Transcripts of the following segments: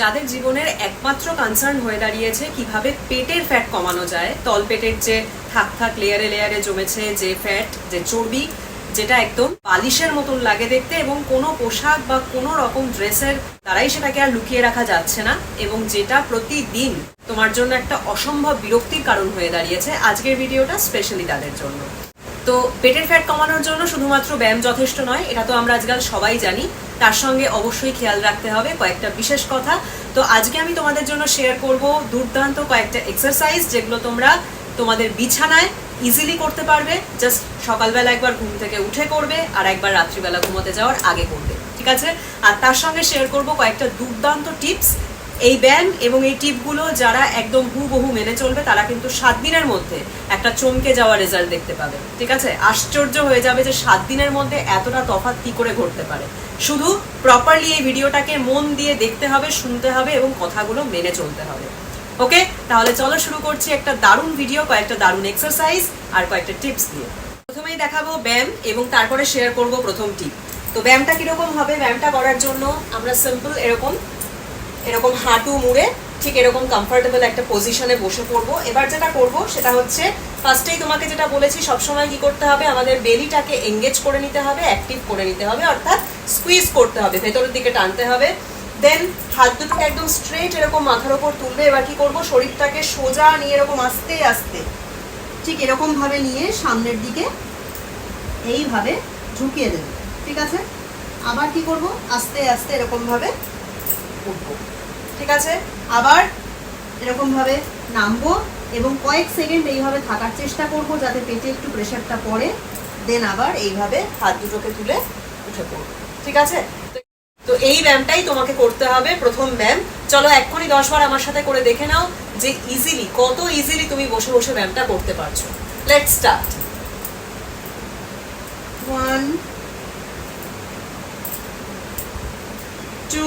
যাদের জীবনের একমাত্র কনসার্ন হয়ে দাঁড়িয়েছে কীভাবে পেটের ফ্যাট কমানো যায় তল পেটের যে থাক থাক লেয়ারে লেয়ারে জমেছে, যে ফ্যাট যে চর্বি, যেটা একদম বালিশের মতন লাগে দেখতে এবং কোনো পোশাক বা কোনো রকম ড্রেসের দ্বারাই সেটাকে আর লুকিয়ে রাখা যাচ্ছে না এবং যেটা প্রতিদিন তোমার জন্য একটা অসম্ভব বিরক্তির কারণ হয়ে দাঁড়িয়েছে। আজকের ভিডিওটা স্পেশালি তাদের জন্য। তো পেটের ফ্যাট কমানোর জন্য শুধুমাত্র ব্যায়াম যথেষ্ট নয়, এটা তো আমরা আজকাল সবাই জানি। তার সঙ্গে অবশ্যই খেয়াল রাখতে হবে, কয়েকটা বিশেষ কথা। তো আজকে আমি তোমাদের জন্য শেয়ার করব দুর্দান্ত কয়েকটা এক্সারসাইজ যেগুলো তোমরা তোমাদের বিছানায় ইজিলি করতে পারবে জাস্ট সকালবেলা একবার ঘুম থেকে উঠে করবে আর একবার রাত্রিবেলা ঘুমোতে যাওয়ার আগে করবে, ঠিক আছে? আর তার সঙ্গে শেয়ার করব কয়েকটা দুর্দান্ত টিপস এই ব্যায়াম এবং এই টিপগুলো যারা একদম হুবহু মেনে চলবে, তারা কিন্তু সাত দিনের মধ্যে একটা চমকে যাওয়া রেজাল্ট দেখতে পাবে। ঠিক আছে? আশ্চর্য হয়ে যাবে যে সাত দিনের মধ্যে এতটা তফাৎ কি করে ঘটতে পারে। শুধু প্রপারলি এই ভিডিওটাকে মন দিয়ে দেখতে হবে, শুনতে হবে এবং কথাগুলো মেনে চলতে হবে। ওকে তাহলে চলো শুরু করছি একটা দারুণ ভিডিও কয়েকটা দারুণ এক্সারসাইজ আর কয়েকটা টিপস দিয়ে। প্রথমেই দেখাবো ব্যায়াম এবং তারপরে শেয়ার করব প্রথম টিপ তো ব্যায়ামটা কীরকম হবে? ব্যায়ামটা করার জন্য আমরা সিম্পল এরকম এরকম হাঁটু মুড়ে ঠিক এরকম কমফোর্টেবল একটা পজিশনে বসে পড়ব। এবার যেটা করব, সেটা হচ্ছে ফার্স্টেই তোমাকে যেটা বলেছি, সবসময় কি করতে হবে? আমাদের বেলিটাকে এঙ্গেজ করে নিতে হবে অ্যাক্টিভ করে নিতে হবে, অর্থাৎ স্কুইজ করতে হবে, ভেতরের দিকে টানতে হবে। দেন হাত দুটোকে একদম স্ট্রেট এরকম মাথার ওপর তুলবে। এবার কি করব? শরীরটাকে সোজা নিয়ে এরকম আস্তে আস্তে ঠিক এরকম ভাবে নিয়ে সামনের দিকে এইভাবে ঝুঁকিয়ে দেবে। ঠিক আছে? আবার কি করব? আস্তে আস্তে এরকম ভাবে উঠবো। ঠিক আছে? আবার এরকম ভাবে নামবো এবং কয়েক সেকেন্ড এইভাবে থাকার চেষ্টা করব যাতে পেটে একটু প্রেশারটা পড়ে। দেন আবার এইভাবে হাত দুটোকে তুলে উঠে পড়ব। ঠিক আছে? তো- এই ব্যায়ামটাই তোমাকে করতে হবে প্রথম ব্যায়াম চলো এক্ষুনি দশ বার আমার সাথে করে দেখে নাও যে ইজিলি কত ইজিলি তুমি বসে বসে ব্যায়ামটা করতে পারছ। Let start one two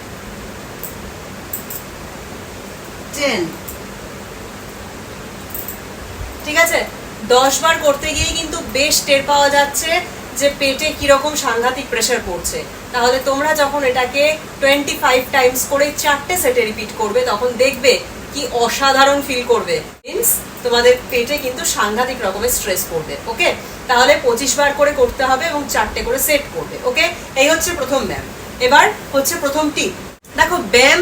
ten ঠিক আছে? দশ বার করতে গিয়ে কিন্তু বেশ টের পাওয়া যাচ্ছে যে পেটে কীরকম সাংঘাতিক প্রেশার পড়ছে। তাহলে তোমরা যখন এটাকে টোয়েন্টি ফাইভ টাইমস করে চারটে সেটে রিপিট করবে, তখন দেখবে কি অসাধারণ ফিল করবে। মিনস তোমাদের পেটে কিন্তু সাংঘাতিক রকমের স্ট্রেস পড়বে ওকে তাহলে পঁচিশ বার করে করতে হবে এবং চারটে করে সেট করবে ওকে এই হচ্ছে প্রথম ব্যায়াম এবার হচ্ছে প্রথম টিপ দেখো ব্যায়াম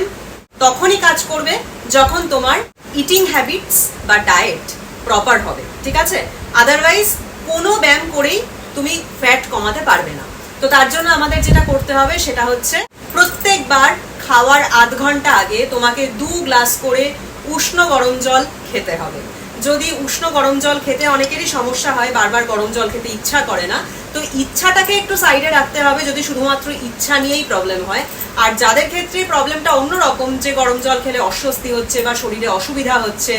তখনই কাজ করবে যখন তোমার ইটিং হ্যাবিটস বা ডায়েট প্রপার হবে, ঠিক আছে? আদারওয়াইজ কোনো ব্যায়াম করেই তুমি ফ্যাট কমাতে পারবে না। তো তার জন্য আমাদের যেটা করতে হবে, সেটা হচ্ছে প্রত্যেকবার খাওয়ার আধ ঘণ্টা আগে তোমাকে দু গ্লাস করে উষ্ণ গরম জল খেতে হবে। যদি উষ্ণ গরম জল খেতে অনেকেরই সমস্যা হয়, বারবার গরম জল খেতে ইচ্ছা করে না, তো ইচ্ছাটাকে একটু সাইডে রাখতে হবে যদি শুধুমাত্র ইচ্ছা নিয়েই প্রবলেম হয়। আর যাদের ক্ষেত্রে প্রবলেমটা অন্যরকম যে গরম জল খেলে অস্বস্তি হচ্ছে বা শরীরে অসুবিধা হচ্ছে,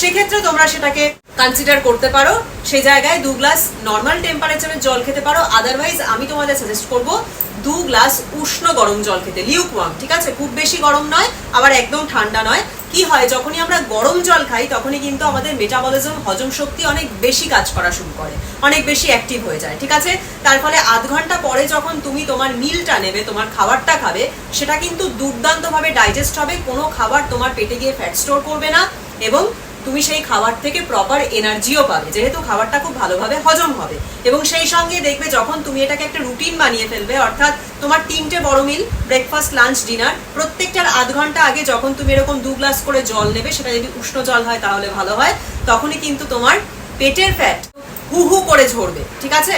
সেক্ষেত্রে তোমরা সেটাকে কনসিডার করতে পারো। সেই জায়গায় দু গ্লাস নর্মাল টেম্পারেচারের জল খেতে পারো। আদারওয়াইজ আমি তোমাদের সাজেস্ট করব দু গ্লাস উষ্ণ গরম জল খেতে। লিউক ওয়ার্ম, ঠিক আছে? খুব বেশি গরম নয়, আবার একদম ঠান্ডা নয়। কি হয়, যখনই আমরা গরম জল খাই, তখনই কিন্তু আমাদের মেটাবলিজম হজম শক্তি অনেক বেশি কাজ করা শুরু করে, অনেক বেশি অ্যাক্টিভ হয়ে যায়, ঠিক আছে? তার ফলে আধ ঘণ্টা পরে যখন তুমি তোমার মিলটা নেবে, তোমার খাবারটা খাবে, সেটা কিন্তু দুর্দান্তভাবে ডাইজেস্ট হবে, কোনো খাবার তোমার পেটে গিয়ে ফ্যাট স্টোর করবে না, এবং তুমি সেই খাবার থেকে প্রপার এনার্জিও পাবে। যেহেতু খাবারটা খুব ভালোভাবে হজম হবে। এবং সেই সঙ্গে দেখবে যখন তুমি এটাকে একটা রুটিন বানিয়ে ফেলবে, অর্থাৎ তোমার তিনটে বড় মিল ব্রেকফাস্ট লাঞ্চ ডিনার প্রত্যেকটার আধ ঘণ্টা আগে যখন তুমি এরকম দু গ্লাস করে জল নেবে, সেটা যদি উষ্ণ জল হয় তাহলে ভালো হয়, তখনই কিন্তু তোমার পেটের ফ্যাট হু হু করে ঝরবে, ঠিক আছে?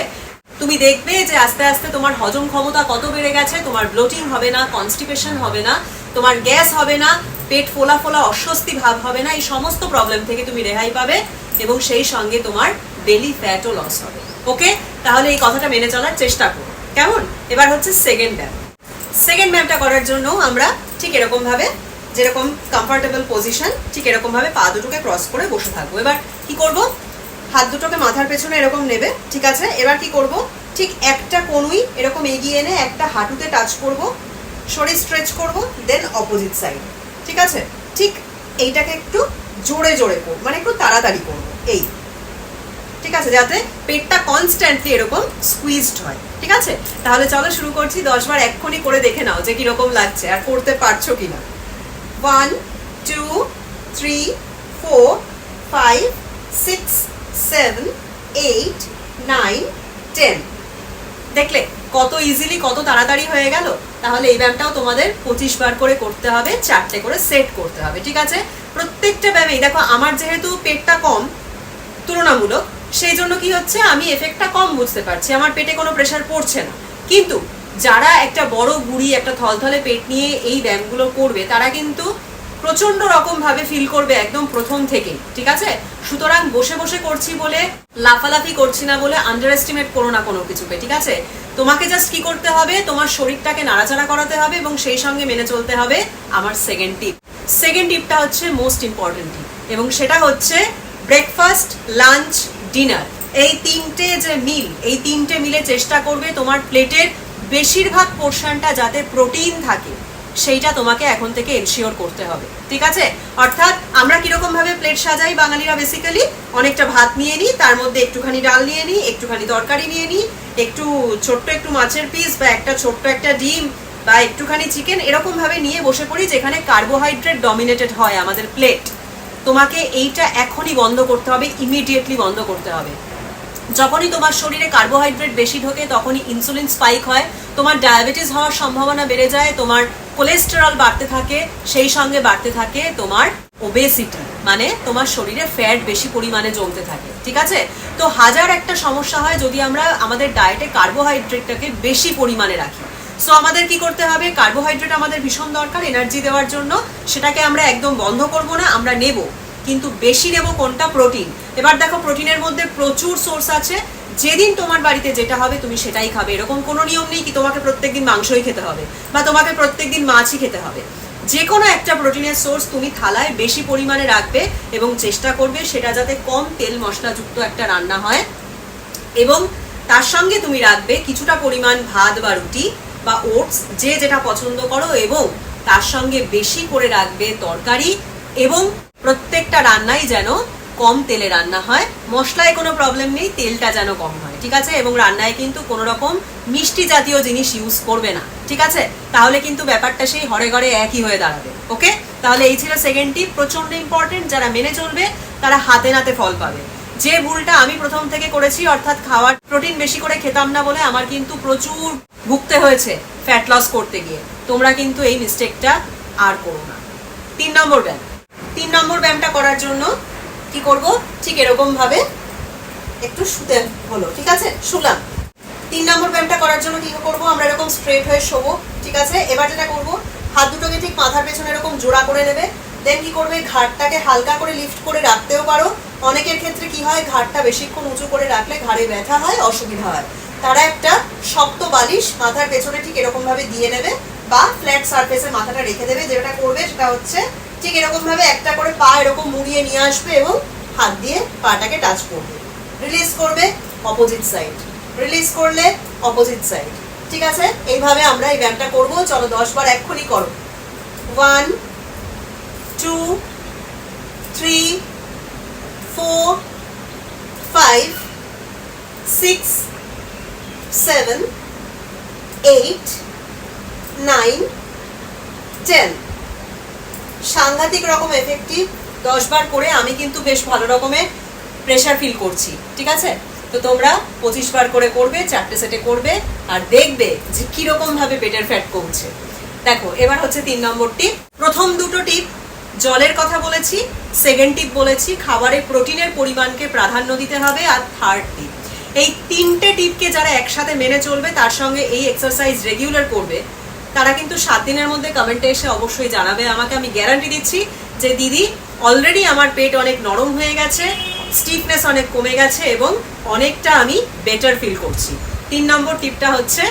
তুমি দেখবে যে আস্তে আস্তে তোমার হজম ক্ষমতা কত বেড়ে গেছে, তোমার ব্লোটিং হবে না কনস্টিপেশন হবে না, তোমার গ্যাস হবে না পেট ফোলা ফোলা অস্বস্তি ভাব হবে না, এই সমস্ত প্রবলেম থেকে তুমি রেহাই পাবে এবং সেই সঙ্গে তোমার বেলি ফ্যাটও লস হবে। ওকে তাহলে এই কথাটা মেনে চলার চেষ্টা করো। কেমন? এবার হচ্ছে সেকেন্ড ব্যায়াম সেকেন্ড ব্যায়ামটা করার জন্য আমরা ঠিক এরকম ভাবে যেরকম কমফোর্টেবল পজিশন ঠিক এরকম ভাবে পা দুটোকে ক্রস করে বসে থাকব। এবার কি করব? হাত দুটোকে মাথার পেছনে এরকম নেবে, ঠিক আছে? এবার কি করব? ঠিক একটা কনুই এরকম এগিয়ে এনে একটা হাঁটুতে টাচ করব, শরীর স্ট্রেচ করব দেন অপোজিট সাইড ঠিক আছে? ঠিক এইটাকে একটু জোরে জোরে করব মানে একটু তাড়াতাড়ি করব, এই। ঠিক আছে? যাতে পেটটা কনস্ট্যান্টলি এরকম স্কুইজড হয়। ঠিক আছে? তাহলে চলো শুরু করছি দশবার এক্ষুনি করে দেখে নাও যে কীরকম লাগছে আর করতে পারছ কি না one two three four five six seven eight nine ten দেখলে কত ইজিলি কত তাড়াতাড়ি হয়ে গেল? তাহলে এই ব্যায়ামটাও তোমাদের পঁচিশ বার করে করতে হবে, চারটে করে সেট করতে হবে, ঠিক আছে? প্রত্যেকটা ব্যায়ামেই দেখো আমার যেহেতু পেটটা কম, তুলনামূলক, সেই জন্য কি হচ্ছে, আমি এফেক্টটা কম বুঝতে পারছি, আমার পেটে কোনো প্রেশার পড়ছে না। কিন্তু যারা একটা বড় বুড়ি, একটা থলথলে পেট নিয়ে এই ব্যায়ামগুলো করবে, তারা কিন্তু প্রচণ্ড রকম ভাবে ফিল করবে একদম প্রথম থেকে, ঠিক আছে? সুতরাং বসে বসে করছি বলে, লাফালাফি করছি না বলে আন্ডার এস্টিমেট করো না কোনো কিছুকে, ঠিক আছে? তোমাকে জাস্ট কি করতে হবে? তোমার শরীরটাকে নাড়াচাড়া করাতে হবে এবং সেই সঙ্গে মেনে চলতে হবে আমার সেকেন্ড টিপ সেকেন্ড টিপটা হচ্ছে মোস্ট ইম্পর্টেন্ট টিপ এবং সেটা হচ্ছে ব্রেকফাস্ট লাঞ্চ ডিনার এই তিনটে যে মিল এই তিনটে মিলে চেষ্টা করবে তোমার প্লেটের বেশিরভাগ পোর্শনটা যাতে প্রোটিন থাকে। সেইটা তোমাকে এখন থেকে এনশিওর করতে হবে, ঠিক আছে? অর্থাৎ আমরা কীরকম ভাবে প্লেট সাজাই বাঙালিরা বেসিক্যালি অনেকটা ভাত নিয়ে নিই, তার মধ্যে একটুখানি ডাল নিয়ে নিই, একটুখানি তরকারি নিয়ে নিই, একটু ছোট্ট একটু মাছের পিস বা একটা ছোট্ট একটা ডিম বা একটুখানি চিকেন এরকম ভাবে নিয়ে বসে পড়ি যেখানে কার্বোহাইড্রেট ডমিনেটেড হয় আমাদের প্লেট তোমাকে এইটা এখনই বন্ধ করতে হবে ইমিডিয়েটলি বন্ধ করতে হবে। যখনই তোমার শরীরে কার্বোহাইড্রেট বেশি ঢোকে, তখনই ইনসুলিন স্পাইক হয়। তোমার ডায়াবেটিস হওয়ার সম্ভাবনা বেড়ে যায়, তোমার কোলেস্টেরল বাড়তে থাকে, সেই সঙ্গে বাড়তে থাকে তোমার ওবেসিটি মানে তোমার শরীরে ফ্যাট বেশি পরিমাণে জমতে থাকে, ঠিক আছে? তো হাজার একটা সমস্যা হয় যদি আমরা আমাদের ডায়েটে কার্বোহাইড্রেটটাকে বেশি পরিমাণে রাখি। সো আমাদের কি করতে হবে? কার্বোহাইড্রেট আমাদের ভীষণ দরকার এনার্জি দেওয়ার জন্য। সেটাকে আমরা একদম বন্ধ করব না, আমরা নেব। কিন্তু বেশি নেব কোনটা? প্রোটিন। এবার দেখো, প্রোটিনের মধ্যে প্রচুর সোর্স আছে। যেদিন তোমার বাড়িতে যেটা হবে, তুমি সেটাই খাবে। এরকম কোনো নিয়ম নেই কি তোমাকে প্রত্যেকদিন মাংসই খেতে হবে বা তোমাকে প্রত্যেকদিন মাছই খেতে হবে। যে কোনো একটা প্রোটিনের সোর্স তুমি থালায় বেশি পরিমাণে রাখবে এবং চেষ্টা করবে সেটা যাতে কম তেল মশলাযুক্ত একটা রান্না হয় এবং তার সঙ্গে তুমি রাখবে কিছুটা পরিমাণ ভাত বা রুটি বা ওটস, যে যেটা পছন্দ করো এবং তার সঙ্গে বেশি করে রাখবে তরকারি এবং প্রত্যেকটা রান্নাই যেন কম তেলে রান্না হয়। মশলায় কোনো প্রবলেম নেই, তেলটা যেন কম হয়, ঠিক আছে? এবং রান্নায় কিন্তু কোনো রকম মিষ্টি জাতীয় জিনিস ইউজ করবে না, ঠিক আছে? তাহলে কিন্তু ব্যাপারটা সেই হরে ঘরে একই হয়ে দাঁড়াবে ওকে তাহলে এই ছিল সেকেন্ড টিপ প্রচণ্ড ইম্পর্টেন্ট যারা মেনে চলবে, তারা হাতে নাতে ফল পাবে। যে ভুলটা আমি প্রথম থেকে করেছি, অর্থাৎ খাওয়ার প্রোটিন বেশি করে খেতাম না বলে আমার কিন্তু প্রচুর ভুগতে হয়েছে ফ্যাট লস করতে গিয়ে। তোমরা কিন্তু এই মিস্টেকটা আর করো না। তিন নম্বর ব্যায়াম। তিন নম্বর ব্যায়ামটা করার জন্য কি করব? ঠিক এরকম ভাবে একটু শুতে হলো, ঠিক আছে? শুলাম। তিন নম্বর ব্যায়ামটা করার জন্য কি করব? আমরা এরকম স্ট্রেট হয়ে শোবো, ঠিক আছে? এবার যেটা করব, হাত দুটোকে ঠিক মাথার পেছনে এরকম জোড়া করে নেবে। দেন কি করবে? ঘাটটাকে হালকা করে লিফট করে রাখতেও পারো। অনেকের ক্ষেত্রে কি হয় ঘাটটা বেশিক্ষণ উঁচু করে রাখলে ঘাড়ে ব্যথা হয়, অসুবিধা হয়। তারা একটা শক্ত বালিশ মাথার পেছনে ঠিক এরকম ভাবে দিয়ে নেবে বা ফ্ল্যাট সারফেসে মাথাটা রেখে দেবে। যেটা করবে সেটা হচ্ছে ঠিক এরকম ভাবে একটা করে পা এরকম মুড়িয়ে নিয়ে আসবে এবং হাত দিয়ে পাটাকে টাচ করবে। রিলিজ করবে অপোজিট সাইড রিলিজ করলে অপোজিট সাইড ঠিক আছে? এইভাবে আমরা এই ব্যায়ামটা করব। চলো দশ বার এক্ষুনি করো। One two three four five six seven eight nine ten সাংঘাতিক রকম এফেক্টিভ দশ বার করে আমি কিন্তু বেশ ভালো রকমের প্রেশার ফিল করছি, ঠিক আছে? তো তোমরা পঁচিশ বার করে করবে, চারটে সেটে করবে, আর দেখবে যে কীরকম ভাবে পেটের ফ্যাট কমছে। দেখো, এবার হচ্ছে তিন নম্বর টিপ প্রথম দুটো টিপ জলের কথা বলেছি সেকেন্ড টিপ বলেছি, খাবারে প্রোটিনের পরিমাণকে প্রাধান্য দিতে হবে, আর থার্ড টিপ এই তিনটে টিপকে যারা একসাথে মেনে চলবে, তার সঙ্গে এই এক্সারসাইজ রেগুলার করবে তারা কিন্তু সাত দিনের মধ্যে কমেন্টে এসে অবশ্যই জানাবে। আমাকে আমি গ্যারান্টি দিচ্ছি যে দিদি অলরেডি আমার পেট অনেক নরম হয়ে গেছে স্টিফনেস অনেক কমে গেছে এবং অনেকটা আমি বেটার ফিল করছি। তিন নম্বর টিপটা হচ্ছে,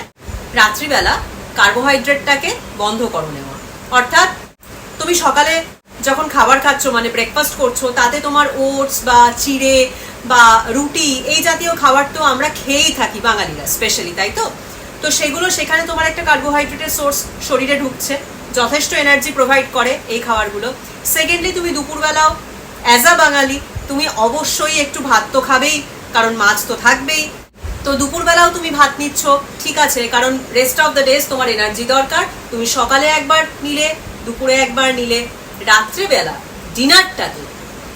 রাত্রিবেলা কার্বোহাইড্রেটটাকে বন্ধ করো নেওয়া। অর্থাৎ তুমি সকালে যখন খাবার খাচ্ছ মানে ব্রেকফাস্ট করছ, তাতে তোমার ওটস বা চিড়ে বা রুটি, এই জাতীয় খাবার তো আমরা খেয়েই থাকি বাঙালিরা স্পেশালি তাই তো? তো সেগুলো সেখানে তোমার একটা কার্বোহাইড্রেটের সোর্স শরীরে ঢুকছে, যথেষ্ট এনার্জি প্রোভাইড করে এই খাবারগুলো। সেকেন্ডলি তুমি দুপুরবেলাও অ্যাজ আ বাঙালি, তুমি অবশ্যই একটু ভাত তো খাবেই, কারণ মাছ তো থাকবেই। তো দুপুরবেলাও তুমি ভাত নিচ্ছ, ঠিক আছে, কারণ রেস্ট অফ দ্য ডেজ তোমার এনার্জি দরকার। তুমি সকালে একবার নিলে, দুপুরে একবার নিলে, রাত্রেবেলা ডিনারটাতে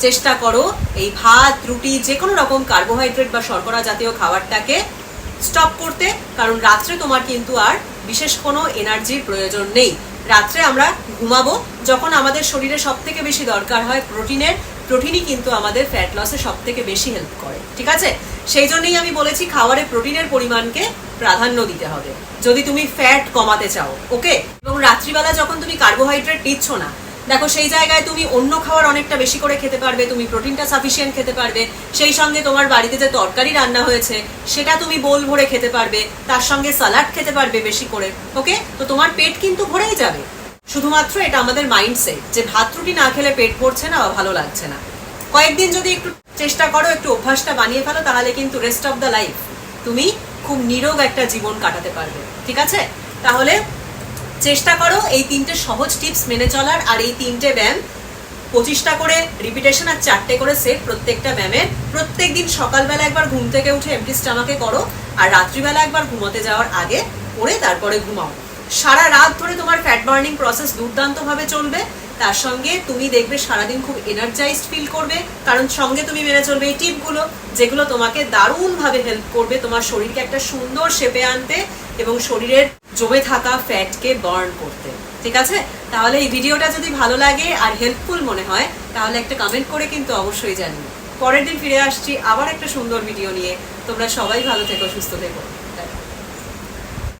চেষ্টা করো এই ভাত, রুটি যে কোনো রকম কার্বোহাইড্রেট বা শর্করা জাতীয় খাবারটাকে স্টপ করতে, কারণ রাত্রে তোমার কিন্তু আর বিশেষ কোনো এনার্জির প্রয়োজন নেই। রাত্রে আমরা ঘুমাবো, যখন আমাদের শরীরে সব থেকে বেশি দরকার হয় প্রোটিনের, প্রোটিনই কিন্তু আমাদের ফ্যাট লসে সব থেকে বেশি হেল্প করে, ঠিক আছে? সেই জন্যই আমি বলেছি খাবারে প্রোটিনের পরিমাণকে প্রাধান্য দিতে হবে। যদি তুমি ফ্যাট কমাতে চাও ওকে এবং রাত্রিবেলা যখন তুমি কার্বোহাইড্রেট নিচ্ছ না দেখো, সেই জায়গায় তুমি অন্য খাবার অনেকটা বেশি করে খেতে পারবে, তুমি প্রোটিনটা সাফিসিয়েন্ট খেতে পারবে। সেই সঙ্গে তোমার বাড়িতে যে তরকারি রান্না হয়েছে, সেটা তুমি বোল ভরে খেতে পারবে, তার সঙ্গে সালাড খেতে পারবে বেশি করে ওকে তো তোমার পেট কিন্তু ভরেই যাবে। শুধুমাত্র এটা আমাদের মাইন্ডসেট যে ভাত রুটি না খেলে পেট ভরছে না বা ভালো লাগছে না। কয়েকদিন যদি একটু চেষ্টা করো, একটু অভ্যাসটা বানিয়ে ফেলো, তাহলে কিন্তু রেস্ট অফ দ্য লাইফ তুমি খুব নিরোগ একটা জীবন কাটাতে পারবে, ঠিক আছে? তাহলে চেষ্টা করো এই তিনটে সহজ টিপস মেনে চলার, আর এই তিনটে ব্যায়াম পঁচিশটা করে রিপিটেশন আর চারটে করে সেট প্রত্যেকটা ব্যায়ামের প্রত্যেক দিন সকালবেলা একবার ঘুম থেকে উঠে এমটি স্টামাকে করো, আর রাত্রিবেলা একবার ঘুমোতে যাওয়ার আগে করে তারপরে ঘুমাও। সারা রাত ধরে তোমার ফ্যাট বার্নিং প্রসেস দুর্দান্তভাবে চলবে। তার সঙ্গে তুমি দেখবে সারাদিন খুব এনার্জাইজড ফিল করবে। কারণ সঙ্গে তুমি মেনে চলবে এই টিপগুলো, যেগুলো তোমাকে দারুণভাবে হেল্প করবে। তোমার শরীরকে একটা সুন্দর শেপে আনতে এবং শরীরের জমে থাকা ফ্যাটকে বার্ন করতে। ঠিক আছে? তাহলে এই ভিডিওটা যদি ভালো লাগে আর হেল্পফুল মনে হয়, তাহলে একটা কমেন্ট করে কিন্তু অবশ্যই জানি পরের দিন ফিরে আসছি আবার একটা সুন্দর ভিডিও নিয়ে। তোমরা সবাই ভালো থেকো, সুস্থ থেকো।